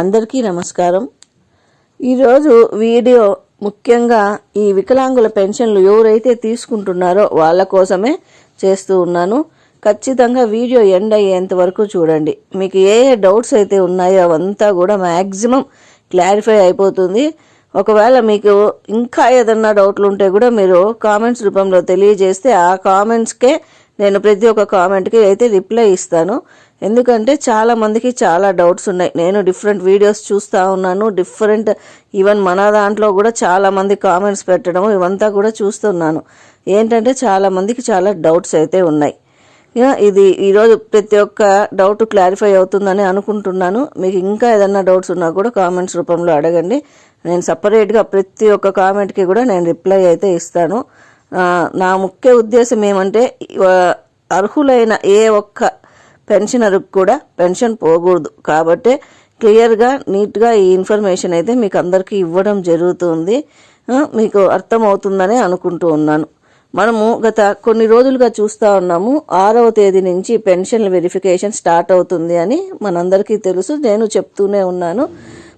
అందరికీ నమస్కారం. ఈరోజు వీడియో ముఖ్యంగా ఈ వికలాంగుల పెన్షన్లు ఎవరైతే తీసుకుంటున్నారో వాళ్ళ కోసమే చేస్తూ ఉన్నాను. ఖచ్చితంగా వీడియో ఎండ్ అయ్యేంత వరకు చూడండి. మీకు ఏ ఏ డౌట్స్ అయితే ఉన్నాయో అవంతా కూడా మ్యాక్సిమం క్లారిఫై అయిపోతుంది. ఒకవేళ మీకు ఇంకా ఏదన్నా డౌట్లు ఉంటే కూడా మీరు కామెంట్స్ రూపంలో తెలియజేస్తే ఆ కామెంట్స్కే నేను ప్రతి ఒక్క కామెంట్కి అయితే రిప్లై ఇస్తాను. ఎందుకంటే చాలామందికి చాలా డౌట్స్ ఉన్నాయి. నేను డిఫరెంట్ వీడియోస్ చూస్తూ ఉన్నాను. డిఫరెంట్ ఈవెన్ మన దాంట్లో కూడా చాలామంది కామెంట్స్ పెట్టడం ఇవంతా కూడా చూస్తున్నాను. ఏంటంటే చాలామందికి చాలా డౌట్స్ అయితే ఉన్నాయి. ఇది ఈరోజు ప్రతి ఒక్క డౌట్ క్లారిఫై అవుతుందని అనుకుంటున్నాను. మీకు ఇంకా ఏదన్నా డౌట్స్ ఉన్నా కూడా కామెంట్స్ రూపంలో అడగండి. నేను సపరేట్గా ప్రతి ఒక్క కామెంట్కి కూడా నేను రిప్లై అయితే ఇస్తాను. నా ముఖ్య ఉద్దేశం ఏమంటే అర్హులైన ఏ ఒక్క పెన్షనర్కి కూడా పెన్షన్ పోకూడదు. కాబట్టి క్లియర్గా నీట్గా ఈ ఇన్ఫర్మేషన్ అయితే మీకు అందరికీ ఇవ్వడం జరుగుతుంది. మీకు అర్థమవుతుందని అనుకుంటూ ఉన్నాను. మనము గత కొన్ని రోజులుగా చూస్తూ ఉన్నాము ఆరవ తేదీ నుంచి పెన్షన్ల వెరిఫికేషన్ స్టార్ట్ అవుతుంది అని మనందరికీ తెలుసు నేను చెప్తూనే ఉన్నాను.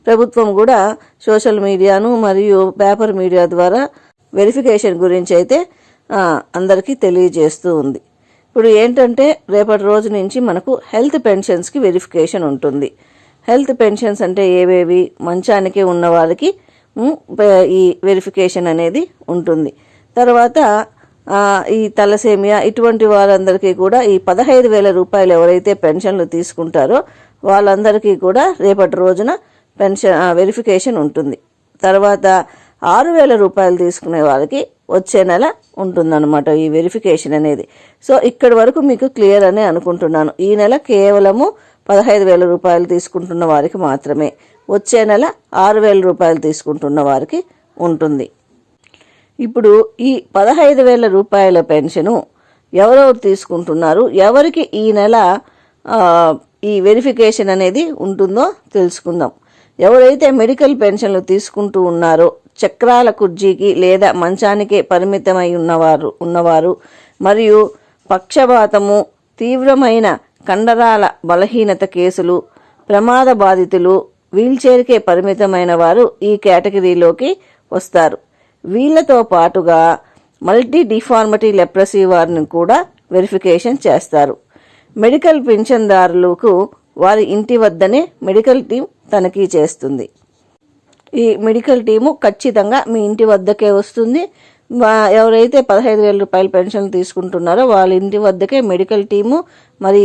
ప్రభుత్వం కూడా సోషల్ మీడియాను మరియు పేపర్ మీడియా ద్వారా వెరిఫికేషన్ గురించి అయితే అందరికీ తెలియజేస్తూ ఉంది. ఇప్పుడు ఏంటంటే రేపటి రోజు నుంచి మనకు హెల్త్ పెన్షన్స్కి వెరిఫికేషన్ ఉంటుంది. హెల్త్ పెన్షన్స్ అంటే ఏవేవి? మంచానికి ఉన్న వాళ్ళకి ఈ వెరిఫికేషన్ అనేది ఉంటుంది. తర్వాత ఈ తలసేమియా ఇటువంటి వారందరికీ కూడా ఈ పదహైదు వేల రూపాయలు ఎవరైతే పెన్షన్లు తీసుకుంటారో వాళ్ళందరికీ కూడా రేపటి రోజున పెన్షన్ వెరిఫికేషన్ ఉంటుంది. తర్వాత ఆరు వేల రూపాయలు తీసుకునే వాళ్ళకి వచ్చే నెల ఉంటుందన్నమాట ఈ వెరిఫికేషన్ అనేది. సో ఇక్కడి వరకు మీకు క్లియర్ అని అనుకుంటున్నాను. ఈ నెల కేవలము పదహైదు వేల రూపాయలు తీసుకుంటున్న వారికి మాత్రమే. వచ్చే నెల ఆరు వేల రూపాయలు తీసుకుంటున్న వారికి ఉంటుంది. ఇప్పుడు ఈ పదహైదు వేల రూపాయల పెన్షను ఎవరెవరు తీసుకుంటున్నారు? ఎవరికి ఈ నెల ఈ వెరిఫికేషన్ అనేది ఉంటుందో తెలుసుకుందాం. ఎవరైతే మెడికల్ పెన్షన్లు తీసుకుంటూ ఉన్నారో చక్రాల కుర్జీకి లేదా మంచానికే పరిమితమై ఉన్నవారు ఉన్నవారు మరియు పక్షపాతము తీవ్రమైన కండరాల బలహీనత కేసులు ప్రమాద బాధితులు వీల్చైర్కే పరిమితమైన వారు ఈ కేటగిరీలోకి వస్తారు. వీళ్ళతో పాటుగా మల్టీ డిఫార్మిటీ లెప్రసీ వారిని కూడా వెరిఫికేషన్ చేస్తారు. మెడికల్ పింఛన్దారులకు వారి ఇంటి వద్దనే మెడికల్ టీం తనిఖీ చేస్తుంది. ఈ మెడికల్ టీము ఖచ్చితంగా మీ ఇంటి వద్దకే వస్తుంది. ఎవరైతే పదహైదు వేల రూపాయల పెన్షన్ తీసుకుంటున్నారో వాళ్ళ ఇంటి వద్దకే మెడికల్ టీము మరి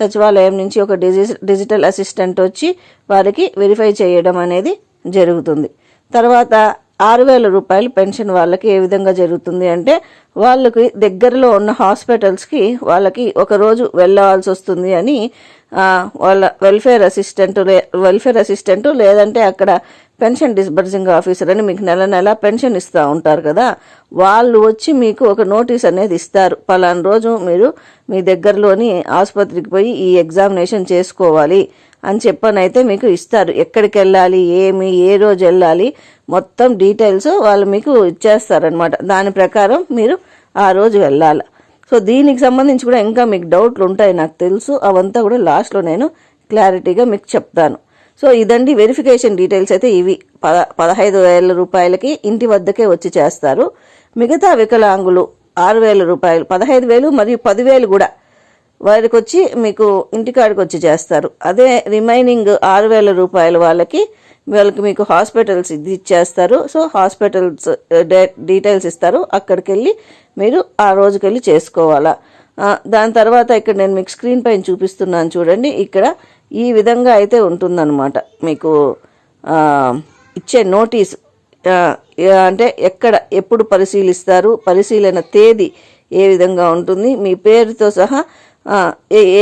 సచివాలయం నుంచి ఒక డిజి డిజిటల్ అసిస్టెంట్ వచ్చి వారికి వెరిఫై చేయడం అనేది జరుగుతుంది. తర్వాత ఆరు వేల రూపాయలు పెన్షన్ వాళ్ళకి ఏ విధంగా జరుగుతుంది అంటే వాళ్ళకి దగ్గరలో ఉన్న హాస్పిటల్స్కి వాళ్ళకి ఒకరోజు వెళ్ళవలసి వస్తుంది అని వాళ్ళ వెల్ఫేర్ అసిస్టెంట్ లే వెల్ఫేర్ అసిస్టెంట్ లేదంటే అక్కడ పెన్షన్ డిస్బర్సింగ్ ఆఫీసర్ అని మీకు నెల నెల పెన్షన్ ఇస్తూ ఉంటారు కదా వాళ్ళు వచ్చి మీకు ఒక నోటీస్ అనేది ఇస్తారు. పలానా రోజు మీరు మీ దగ్గరలోని ఆసుపత్రికి పోయి ఈ ఎగ్జామినేషన్ చేసుకోవాలి. అని చెప్పనైతే మీకు ఇస్తారు. ఎక్కడికి వెళ్ళాలి ఏమి ఏ రోజు వెళ్ళాలి మొత్తం డీటెయిల్స్ వాళ్ళు మీకు ఇచ్చేస్తారనమాట దాని ప్రకారం మీరు ఆ రోజు వెళ్ళాలి. సో దీనికి సంబంధించి కూడా ఇంకా మీకు డౌట్లు ఉంటాయి నాకు తెలుసు. అవంతా కూడా లాస్ట్లో నేను క్లారిటీగా మీకు చెప్తాను. సో ఇదండి వెరిఫికేషన్ డీటెయిల్స్ అయితే ఇవి. పద పదహైదు వేల రూపాయలకి ఇంటి వద్దకే వచ్చి చేస్తారు. మిగతా వికలాంగులు ఆరు వేల రూపాయలు పదహైదు వేలు మరియు పదివేలు కూడా వారికి వచ్చి మీకు ఇంటికాడికి వచ్చి చేస్తారు. అదే రిమైనింగ్ ఆరు వేల రూపాయల వాళ్ళకి వాళ్ళకి మీకు హాస్పిటల్స్ ఇది ఇచ్చేస్తారు. సో హాస్పిటల్స్ డే- డీటెయిల్స్ ఇస్తారు. అక్కడికి వెళ్ళి మీరు ఆ రోజుకి వెళ్ళి చేసుకోవాలా దాని తర్వాత ఇక్కడ నేను మీకు స్క్రీన్ పైన చూపిస్తున్నాను చూడండి. ఇక్కడ ఈ విధంగా అయితే ఉంటుందన్నమాట. మీకు ఇచ్చే నోటీస్ అంటే ఎక్కడ ఎప్పుడు పరిశీలిస్తారు పరిశీలన తేదీ ఏ విధంగా ఉంటుంది మీ పేరుతో సహా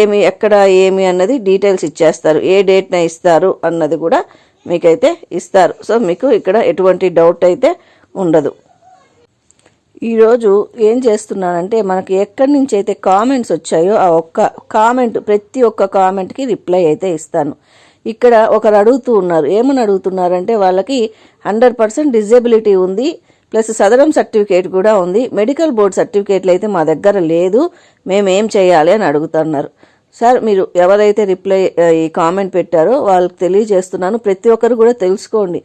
ఏమి ఎక్కడ ఏమి అన్నది డీటెయిల్స్ ఇచ్చేస్తారు. ఏ డేట్న ఇస్తారు అన్నది కూడా మీకైతే ఇస్తారు. సో మీకు ఇక్కడ ఎటువంటి డౌట్ అయితే ఉండదు. ఈరోజు ఏం చేస్తున్నానంటే మనకి ఎక్కడి నుంచి అయితే కామెంట్స్ వచ్చాయో ఆ ఒక్క కామెంట్ ప్రతి ఒక్క కామెంట్కి రిప్లై అయితే ఇస్తాను. ఇక్కడ ఒకరు అడుగుతూ ఉన్నారు. ఏమని అడుగుతున్నారంటే వాళ్ళకి హండ్రెడ్ పర్సెంట్ డిజేబిలిటీ ఉంది. ప్లస్ సదరం సర్టిఫికేట్ కూడా ఉంది. మెడికల్ బోర్డ్ సర్టిఫికేట్లు అయితే మా దగ్గర లేదు. మేము ఏం చేయాలి అని అడుగుతున్నారు. సార్ మీరు ఎవరైతే రిప్లై ఈ కామెంట్ పెట్టారో వాళ్ళకి తెలియజేస్తున్నాను. ప్రతి ఒక్కరు కూడా తెలుసుకోండి.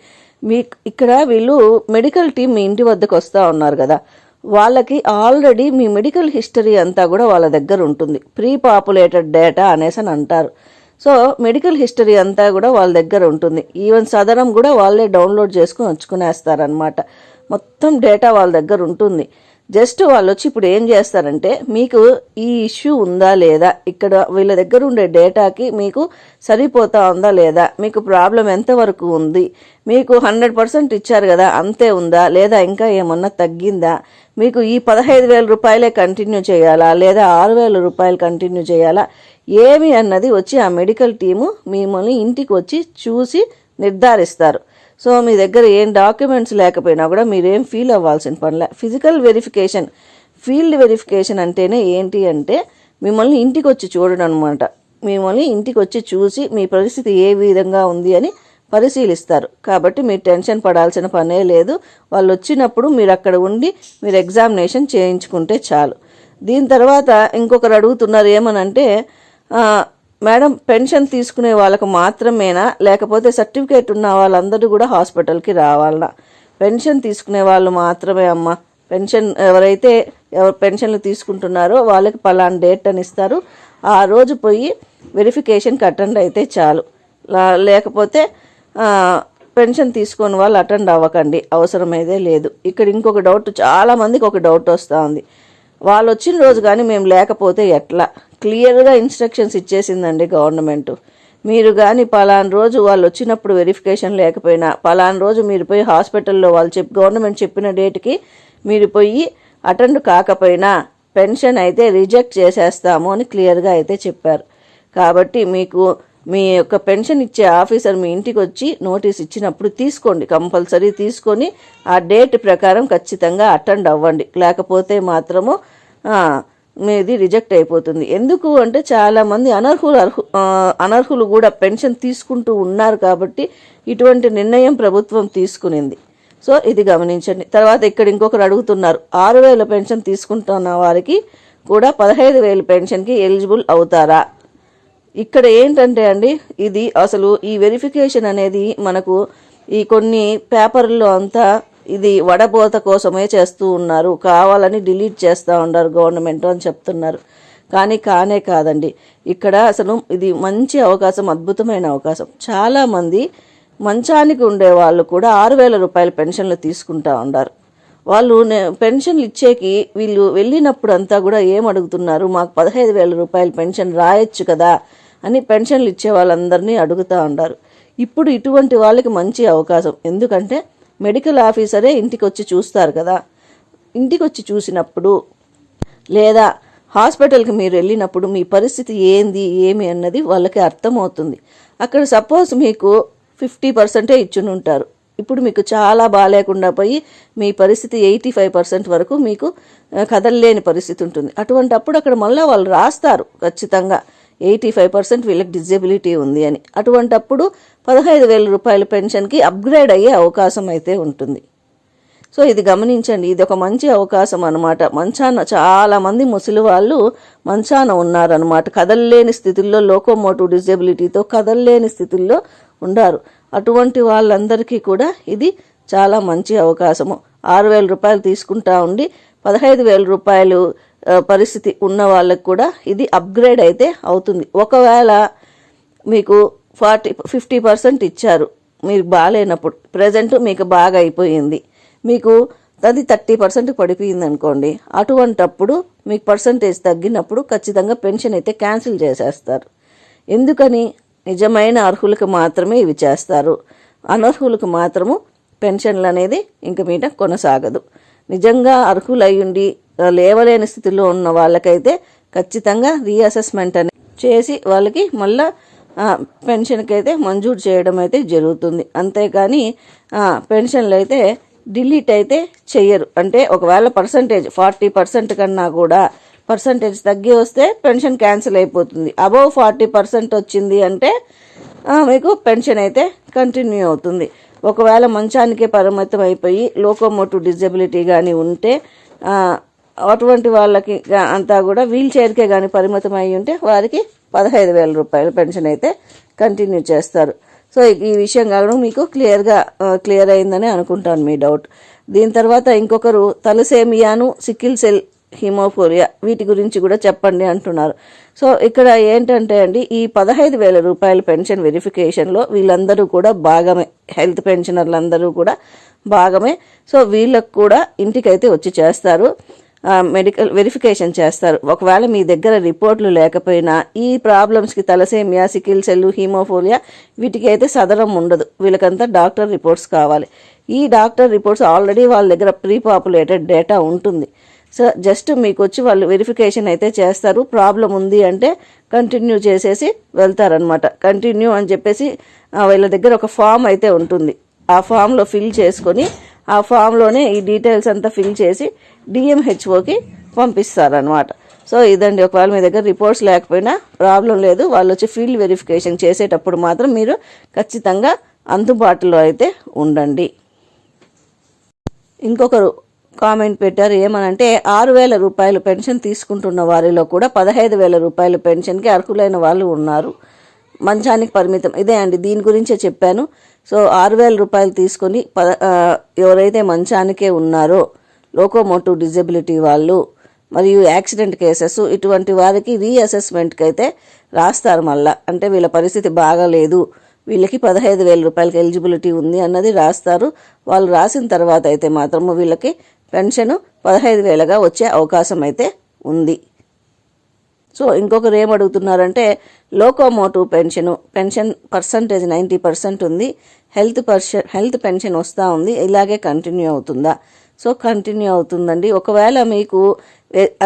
మీ ఇక్కడ వీళ్ళు మెడికల్ టీం మీ ఇంటి వద్దకు వస్తూ ఉన్నారు కదా. వాళ్ళకి ఆల్రెడీ మీ మెడికల్ హిస్టరీ అంతా కూడా వాళ్ళ దగ్గర ఉంటుంది. ప్రీ పాపులేటెడ్ డేటా అనేసి అని అంటారు. సో మెడికల్ హిస్టరీ అంతా కూడా వాళ్ళ దగ్గర ఉంటుంది. ఈవెన్ సదరం కూడా వాళ్ళే డౌన్లోడ్ చేసుకుని వచ్చుకునేస్తారనమాట మొత్తం డేటా వాళ్ళ దగ్గర ఉంటుంది. జస్ట్ వాళ్ళు వచ్చి ఇప్పుడు ఏం చేస్తారంటే మీకు ఈ ఇష్యూ ఉందా లేదా? ఇక్కడ వీళ్ళ దగ్గర ఉండే డేటాకి మీకు సరిపోతా ఉందా లేదా? మీకు ప్రాబ్లం ఎంతవరకు ఉంది? మీకు హండ్రెడ్ పర్సెంట్ ఇచ్చారు కదా అంతే ఉందా? లేదా ఇంకా ఏమన్నా తగ్గిందా? మీకు ఈ పదహైదు వేల రూపాయలే కంటిన్యూ చేయాలా? లేదా ఆరు వేల రూపాయలు కంటిన్యూ చేయాలా? ఏమి అన్నది వచ్చి ఆ మెడికల్ టీము మిమ్మల్ని ఇంటికి వచ్చి చూసి నిర్ధారిస్తారు. సో మీ దగ్గర ఏం డాక్యుమెంట్స్ లేకపోయినా కూడా మీరేం ఫీల్ అవ్వాల్సిన పనిలే ఫిజికల్ వెరిఫికేషన్ ఫీల్డ్ వెరిఫికేషన్ అంటేనే ఏంటి అంటే మిమ్మల్ని ఇంటికి వచ్చి చూడడం అనమాట మిమ్మల్ని ఇంటికి వచ్చి చూసి మీ పరిస్థితి ఏ విధంగా ఉంది అని పరిశీలిస్తారు. కాబట్టి మీరు టెన్షన్ పడాల్సిన పనే లేదు. వాళ్ళు వచ్చినప్పుడు మీరు అక్కడ ఉండి మీరు ఎగ్జామినేషన్ చేయించుకుంటే చాలు. దీని తర్వాత ఇంకొకరు అడుగుతున్నారు ఏమనంటే మేడం పెన్షన్ తీసుకునే వాళ్ళకు మాత్రమేనా? లేకపోతే సర్టిఫికేట్ ఉన్న వాళ్ళందరూ కూడా హాస్పిటల్కి రావాలనా? పెన్షన్ తీసుకునే వాళ్ళు మాత్రమే అమ్మ. పెన్షన్ ఎవరైతే ఎవరు పెన్షన్లు తీసుకుంటున్నారో వాళ్ళకి పలానా డేట్ అని ఇస్తారు. ఆ రోజు పోయి వెరిఫికేషన్కి అటెండ్ అయితే చాలు. లేకపోతే పెన్షన్ తీసుకొని వాళ్ళు అటెండ్ అవ్వకండి. అవసరమైతే లేదు. ఇక్కడ ఇంకొక డౌట్ చాలామందికి ఒక డౌట్ వస్తూ ఉంది. వాళ్ళు వచ్చిన రోజు కానీ మేము లేకపోతే ఎట్లా? క్లియర్గా ఇన్స్ట్రక్షన్స్ ఇచ్చేసిందండి గవర్నమెంట్. మీరు కానీ పలానా రోజు వాళ్ళు వచ్చినప్పుడు వెరిఫికేషన్ లేకపోయినా పలానా రోజు మీరు పోయి హాస్పిటల్లో వాళ్ళు చెప్పి గవర్నమెంట్ చెప్పిన డేట్కి మీరు పోయి అటెండ్ కాకపోయినా పెన్షన్ అయితే రిజెక్ట్ చేసేస్తాము అని క్లియర్గా అయితే చెప్పారు. కాబట్టి మీకు మీ యొక్క పెన్షన్ ఇచ్చే ఆఫీసర్ మీ ఇంటికి వచ్చి నోటీస్ ఇచ్చినప్పుడు తీసుకోండి కంపల్సరీ తీసుకొని ఆ డేట్ ప్రకారం ఖచ్చితంగా అటెండ్ అవ్వండి. లేకపోతే మాత్రము మీది రిజెక్ట్ అయిపోతుంది. ఎందుకు అంటే చాలామంది అనర్హులు అర్హు అనర్హులు కూడా పెన్షన్ తీసుకుంటూ ఉన్నారు కాబట్టి ఇటువంటి నిర్ణయం ప్రభుత్వం తీసుకునింది. సో ఇది గమనించండి. తర్వాత ఇక్కడ ఇంకొకరు అడుగుతున్నారు ఆరు వేల పెన్షన్ తీసుకుంటున్న వారికి కూడా పదహైదు వేల పెన్షన్కి ఎలిజిబుల్ అవుతారా? ఇక్కడ ఏంటంటే అండి ఇది అసలు ఈ వెరిఫికేషన్ అనేది మనకు ఈ కొన్ని పేపర్లో అంతా ఇది వడబోత కోసమే చేస్తూ ఉన్నారు. కావాలని డిలీట్ చేస్తూ ఉన్నారు గవర్నమెంట్ అని చెప్తున్నారు. కానీ కానే కాదండి. ఇక్కడ అసలు ఇది మంచి అవకాశం అద్భుతమైన అవకాశం. చాలామంది మంచానికి ఉండే వాళ్ళు కూడా ఆరు వేల రూపాయల పెన్షన్లు తీసుకుంటా ఉన్నారు. వాళ్ళు పెన్షన్లు ఇచ్చేకి వీళ్ళు వెళ్ళినప్పుడు అంతా కూడా ఏం అడుగుతున్నారు? మాకు పదహైదు వేల రూపాయల పెన్షన్ రాయొచ్చు కదా అని పెన్షన్లు ఇచ్చే వాళ్ళందరినీ అడుగుతూ ఉంటారు ఇప్పుడు ఇటువంటి వాళ్ళకి మంచి అవకాశం. ఎందుకంటే మెడికల్ ఆఫీసరే ఇంటికి వచ్చి చూస్తారు కదా. ఇంటికి వచ్చి చూసినప్పుడు లేదా హాస్పిటల్కి మీరు వెళ్ళినప్పుడు మీ పరిస్థితి ఏంది ఏమి అన్నది వాళ్ళకి అర్థమవుతుంది. అక్కడ సపోజ్ మీకు ఫిఫ్టీ పర్సెంటే ఇచ్చుని ఉంటారు. ఇప్పుడు మీకు చాలా బాగాలేకుండా పోయి మీ పరిస్థితి ఎయిటీ ఫైవ్ పర్సెంట్ వరకు మీకు కదలలేని పరిస్థితి ఉంటుంది. అటువంటప్పుడు అక్కడ మళ్ళీ వాళ్ళు రాస్తారు ఖచ్చితంగా. ఎయిటీ ఫైవ్ పర్సెంట్ వీళ్ళకి డిజేబిలిటీ ఉంది అని. అటువంటప్పుడు పదహైదు వేల రూపాయల పెన్షన్కి అప్గ్రేడ్ అయ్యే అవకాశం అయితే ఉంటుంది. సో ఇది గమనించండి. ఇది ఒక మంచి అవకాశం అనమాట మంచాన చాలామంది ముసలి వాళ్ళు మంచాన ఉన్నారనమాట కదలలేని స్థితిలో లోకోమోటివ్ డిజేబిలిటీతో కదలలేని స్థితిలో ఉన్నారు అటువంటి వాళ్ళందరికీ కూడా ఇది చాలా మంచి అవకాశము. ఆరు వేల రూపాయలు తీసుకుంటా ఉండి పదహైదు వేల రూపాయలు పరిస్థితి ఉన్న వాళ్ళకు కూడా ఇది అప్గ్రేడ్ అయితే అవుతుంది. ఒకవేళ మీకు ఫార్టీ ఫిఫ్టీ పర్సెంట్ ఇచ్చారు మీరు బాగాలేనప్పుడు ప్రజెంట్ మీకు బాగా అయిపోయింది మీకు అది థర్టీ పర్సెంట్ పడిపోయింది అనుకోండి అటువంటప్పుడు మీకు పర్సంటేజ్ తగ్గినప్పుడు ఖచ్చితంగా పెన్షన్ అయితే క్యాన్సిల్ చేసేస్తారు. ఎందుకని? నిజమైన అర్హులకు మాత్రమే ఇవి చేస్తారు. అనర్హులకు మాత్రము పెన్షన్లు అనేది ఇంక మీద కొనసాగదు. నిజంగా అర్హులయ్యుండి లేవలేని స్థితిలో ఉన్న వాళ్ళకైతే ఖచ్చితంగా రీఅసెస్మెంట్ అని చేసి వాళ్ళకి మళ్ళా పెన్షన్కి అయితే మంజూరు చేయడం అయితే జరుగుతుంది. అంతేకాని పెన్షన్లు అయితే డిలీట్ అయితే చెయ్యరు. అంటే ఒకవేళ పర్సంటేజ్ ఫార్టీ పర్సెంట్ కన్నా కూడా పర్సంటేజ్ తగ్గి వస్తే పెన్షన్ క్యాన్సిల్ అయిపోతుంది. అబవ్ ఫార్టీ పర్సెంట్ వచ్చింది అంటే మీకు పెన్షన్ అయితే కంటిన్యూ అవుతుంది. ఒకవేళ మంచానికే పరిమితం అయిపోయి లోకోమోటివ్ డిజబిలిటీ కానీ ఉంటే అటువంటి వాళ్ళకి అంతా కూడా వీల్ చైర్కే కానీ పరిమితం అయి ఉంటే వారికి పదహైదు వేల రూపాయల పెన్షన్ అయితే కంటిన్యూ చేస్తారు. సో ఈ- విషయం కావడం మీకు క్లియర్గా క్లియర్ అయిందని అనుకుంటాను మీ డౌట్. దీని తర్వాత ఇంకొకరు తలసేమియాను సికిల్ సెల్ హిమోఫోలియా వీటి గురించి కూడా చెప్పండి అంటున్నారు. సో ఇక్కడ ఏంటంటే అండి ఈ పదహైదు వేల రూపాయల పెన్షన్ వెరిఫికేషన్లో వీళ్ళందరూ కూడా భాగమే. హెల్త్ పెన్షనర్లు అందరూ కూడా భాగమే. సో వీళ్ళకు కూడా ఇంటికైతే వచ్చి చేస్తారు. మెడికల్ వెరిఫికేషన్ చేస్తారు. ఒకవేళ మీ దగ్గర రిపోర్ట్లు లేకపోయినా ఈ ప్రాబ్లమ్స్కి తలసేమియా సికిల్ సెల్ హీమోఫోలియా వీటికి అయితే సదరం ఉండదు. వీళ్ళకంతా డాక్టర్ రిపోర్ట్స్ కావాలి. ఈ డాక్టర్ రిపోర్ట్స్ ఆల్రెడీ వాళ్ళ దగ్గర ప్రీ పాపులేటెడ్ డేటా ఉంటుంది. సో జస్ట్ మీకు వచ్చి వాళ్ళు వెరిఫికేషన్ అయితే చేస్తారు. ప్రాబ్లం ఉంది అంటే కంటిన్యూ చేసేసి వెళ్తారనమాట కంటిన్యూ అని చెప్పేసి వీళ్ళ దగ్గర ఒక ఫామ్ అయితే ఉంటుంది. ఆ ఫామ్లో ఫిల్ చేసుకొని ఆ ఫామ్లోనే ఈ డీటెయిల్స్ అంతా ఫిల్ చేసి డిఎంహెచ్ఓకి పంపిస్తారనమాట సో ఇదండి ఒకవేళ మీ దగ్గర రిపోర్ట్స్ లేకపోయినా ప్రాబ్లం లేదు. వాళ్ళు వచ్చి ఫీల్డ్ వెరిఫికేషన్ చేసేటప్పుడు మాత్రం మీరు ఖచ్చితంగా అందుబాటులో అయితే ఉండండి. ఇంకొకరు కామెంట్ పెట్టారు ఏమనంటే ఆరు వేల రూపాయలు పెన్షన్ తీసుకుంటున్న వారిలో కూడా పదహైదు వేల రూపాయల పెన్షన్కి అర్హులైన వాళ్ళు ఉన్నారు. మంచానికి పరిమితం. ఇదే అండి దీని గురించే చెప్పాను. సో ఆరు వేల రూపాయలు తీసుకొని పద ఎవరైతే మంచానికే ఉన్నారో లోకోమోటివ్ డిజబిలిటీ వాళ్ళు మరియు యాక్సిడెంట్ కేసెస్ ఇటువంటి వారికి రీఅసెస్మెంట్కి అయితే రాస్తారు మళ్ళా. అంటే వీళ్ళ పరిస్థితి బాగాలేదు వీళ్ళకి పదహైదు వేల రూపాయలకి ఎలిజిబిలిటీ ఉంది అన్నది రాస్తారు. వాళ్ళు రాసిన తర్వాత అయితే మాత్రము వీళ్ళకి పెన్షన్ పదహైదు వేలుగా వచ్చే అవకాశం అయితే ఉంది. సో ఇంకొకరు ఏం అడుగుతున్నారంటే locomotive pension pension percentage ninety percent ఉంది హెల్త్ పర్షన్ హెల్త్ పెన్షన్ వస్తూ ఉంది ఇలాగే కంటిన్యూ అవుతుందా? సో కంటిన్యూ అవుతుందండి. ఒకవేళ మీకు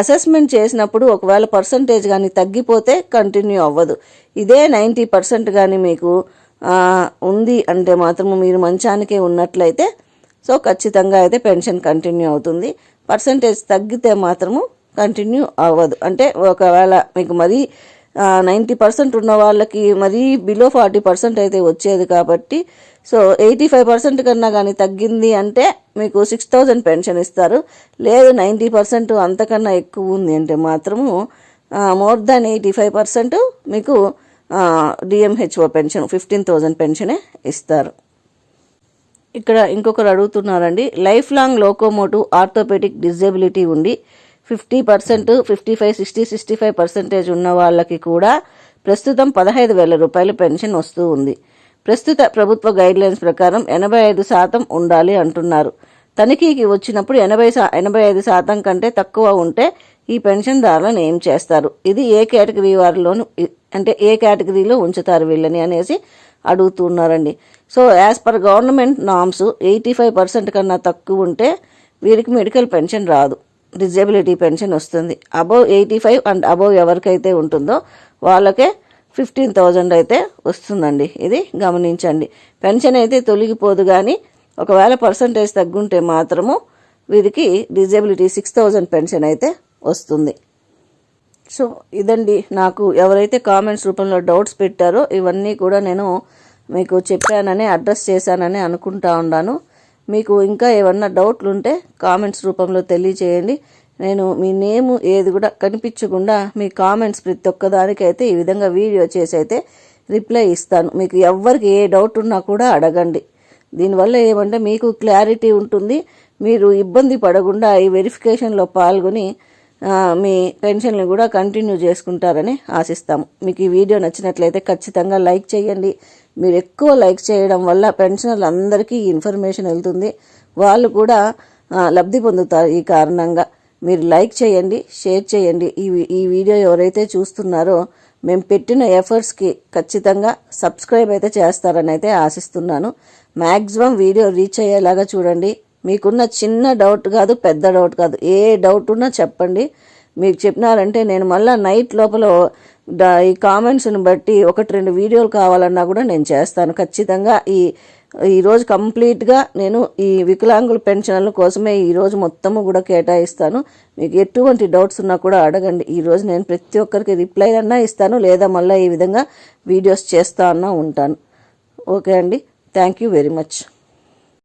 అసెస్మెంట్ చేసినప్పుడు ఒకవేళ పర్సంటేజ్ కానీ తగ్గిపోతే కంటిన్యూ అవ్వదు. ఇదే నైంటీ పర్సెంట్ కానీ మీకు ఉంది అంటే మాత్రము మీరు మంచానికే ఉన్నట్లయితే సో ఖచ్చితంగా అయితే పెన్షన్ కంటిన్యూ అవుతుంది. పర్సంటేజ్ తగ్గితే మాత్రము కంటిన్యూ అవ్వదు. అంటే ఒకవేళ మీకు మరీ నైంటీ పర్సెంట్ ఉన్న వాళ్ళకి మరీ బిలో ఫార్టీ పర్సెంట్ అయితే వచ్చేది కాబట్టి సో ఎయిటీ ఫైవ్ పర్సెంట్ కన్నా కానీ తగ్గింది అంటే మీకు సిక్స్ థౌజండ్ పెన్షన్ ఇస్తారు. లేదు నైంటీ పర్సెంట్ అంతకన్నా ఎక్కువ ఉంది అంటే మాత్రము more than eighty five percent మీకు డిఎంహెచ్ఓ పెన్షన్ ఫిఫ్టీన్ థౌజండ్ పెన్షనే ఇస్తారు. ఇక్కడ ఇంకొకరు అడుగుతున్నారండి life long locomotive orthopaedic disability ఉండి fifty percent fifty five sixty sixty five percentage ఉన్న వాళ్ళకి కూడా ప్రస్తుతం పదహైదు వేల రూపాయల పెన్షన్ వస్తూ ఉంది. ప్రస్తుత ప్రభుత్వ గైడ్లైన్స్ ప్రకారం ఎనభై ఐదు శాతం ఉండాలి అంటున్నారు. తనిఖీకి వచ్చినప్పుడు ఎనభై శా ఎనభై ఐదు శాతం కంటే తక్కువ ఉంటే ఈ పెన్షన్దారులను ఏం చేస్తారు? ఇది ఏ కేటగిరీ వారిలోను అంటే ఏ కేటగిరీలో ఉంచుతారు వీళ్ళని అనేసి అడుగుతున్నారండి. So as per government norms eighty five percent కన్నా తక్కువ ఉంటే వీరికి మెడికల్ పెన్షన్ రాదు. డిజేబిలిటీ పెన్షన్ వస్తుంది. Above eighty five and above ఎవరికైతే ఉంటుందో వాళ్ళకే ఫిఫ్టీన్ థౌజండ్ అయితే వస్తుందండి. ఇది గమనించండి. పెన్షన్ అయితే తొలగిపోదు కానీ ఒకవేళ పర్సంటేజ్ తగ్గుంటే మాత్రము వీరికి డిజేబిలిటీ సిక్స్ థౌజండ్ పెన్షన్ అయితే వస్తుంది. సో ఇదండి నాకు ఎవరైతే కామెంట్స్ రూపంలో డౌట్స్ పెట్టారో ఇవన్నీ కూడా నేను మీకు చెప్పానని అడ్రస్ చేశానని అనుకుంటా ఉన్నాను. మీకు ఇంకా ఏమన్నా డౌట్లు ఉంటే కామెంట్స్ రూపంలో తెలియజేయండి. నేను మీ నేము ఏది కూడా కనిపించకుండా మీ కామెంట్స్ ప్రతి ఒక్కదానికైతే ఈ విధంగా వీడియో చేసి అయితే రిప్లై ఇస్తాను. మీకు ఎవరికి ఏ డౌట్ ఉన్నా కూడా అడగండి. దీనివల్ల ఏమంటే మీకు క్లారిటీ ఉంటుంది. మీరు ఇబ్బంది పడకుండా ఈ వెరిఫికేషన్లో పాల్గొని మీ పెన్షన్లు కూడా కంటిన్యూ చేసుకుంటారని ఆశిస్తాము. మీకు ఈ వీడియో నచ్చినట్లయితే ఖచ్చితంగా లైక్ చేయండి. మీరు ఎక్కువ లైక్ చేయడం వల్ల పెన్షనర్లు అందరికీ ఈ ఇన్ఫర్మేషన్ వెళ్తుంది. వాళ్ళు కూడా లబ్ధి పొందుతారు ఈ కారణంగా. మీరు లైక్ చేయండి షేర్ చేయండి. ఈ ఈ వీడియో ఎవరైతే చూస్తున్నారో మేము పెట్టిన ఎఫర్ట్స్కి ఖచ్చితంగా సబ్స్క్రైబ్ అయితే చేస్తారని అయితే ఆశిస్తున్నాను. మ్యాక్సిమం వీడియో రీచ్ అయ్యేలాగా చూడండి. మీకున్న చిన్న డౌట్ కాదు పెద్ద డౌట్ కాదు. ఏ డౌట్ ఉన్నా చెప్పండి. మీకు చెప్పినారంటే నేను మళ్ళీ నైట్ లోపల ఈ కామెంట్స్ని బట్టి ఒకటి రెండు వీడియోలు కావాలన్నా కూడా నేను చేస్తాను. ఖచ్చితంగా ఈ ఈరోజు కంప్లీట్గా నేను ఈ వికలాంగుల పెన్షన్ల కోసమే ఈరోజు మొత్తము కూడా కేటాయిస్తాను. మీకు ఎటువంటి డౌట్స్ ఉన్నా కూడా అడగండి. ఈరోజు నేను ప్రతి ఒక్కరికి రిప్లై అన్నా ఇస్తాను లేదా మళ్ళీ ఈ విధంగా వీడియోస్ చేస్తా అన్నా ఉంటాను. ఓకే అండి. Thank you very much.